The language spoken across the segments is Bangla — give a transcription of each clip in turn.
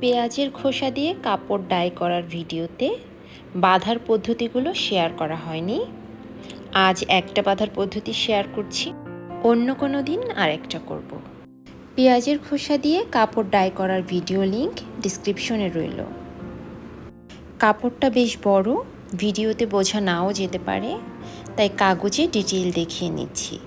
পেঁয়াজের খোসা দিয়ে কাপড় ডাই করার ভিডিওতে বাঁধার পদ্ধতিগুলো শেয়ার করা হয়নি। আজ একটা বাঁধার পদ্ধতি শেয়ার করছি, অন্য কোনো দিন আরেকটা করব। পেঁয়াজের খোসা দিয়ে কাপড় ডাই করার ভিডিও লিংক ডিসক্রিপশনে রইল। কাপড়টা বেশ বড়, ভিডিওতে বোঝা নাও যেতে পারে, তাই কাগজে ডিটেল দেখিয়ে নিচ্ছি।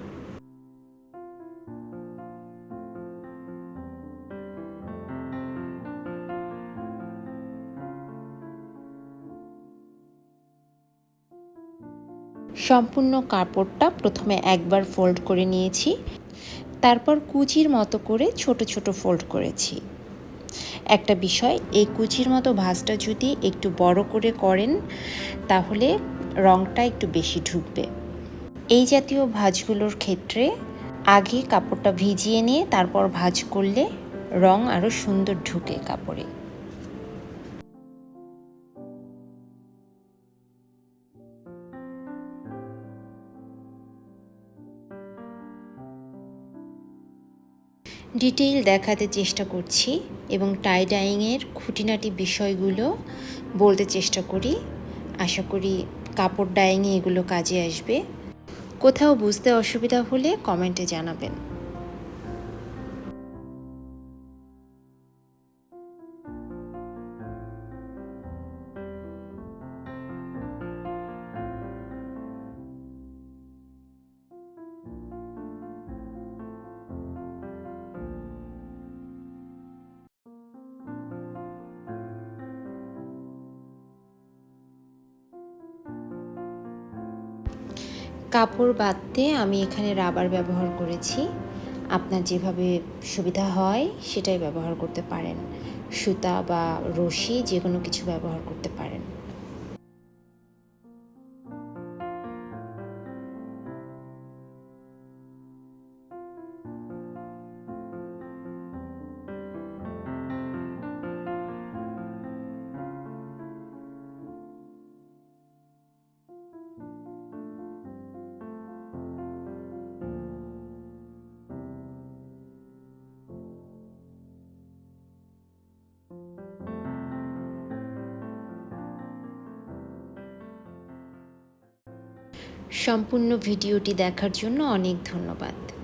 সম্পূর্ণ কাপড়টা প্রথমে একবার ফোল্ড করে নিয়েছি। তারপর কুচির মতো করে ছোট ছোট ফোল্ড করেছি। একটা বিষয়, এই কুচির মতো ভাঁজটা যদি একটু বড় করে করেন, তাহলে রঙটা একটু বেশি ঢুকবে। এই জাতীয় ভাঁজগুলোর ক্ষেত্রে আগে কাপড়টা ভিজিয়ে নিয়ে তারপর ভাঁজ করলে রং আরও সুন্দর ঢুকে কাপড়ে। ডিটেইল দেখাতে চেষ্টা করছি এবং টাই ডাইংয়ের খুঁটিনাটি বিষয়গুলো বলতে চেষ্টা করি। আশা করি কাপড় ডাইংয়ে এগুলো কাজে আসবে। কোথাও বুঝতে অসুবিধা হলে কমেন্টে জানাবেন। কাপড় বাঁধতে আমি এখানে রাবার ব্যবহার করেছি। আপনার যেভাবে সুবিধা হয় সেটাই ব্যবহার করতে পারেন। সুতা বা রশি যে কোনো কিছু ব্যবহার করতে পারেন। সম্পূর্ণ ভিডিওটি দেখার জন্য অনেক ধন্যবাদ।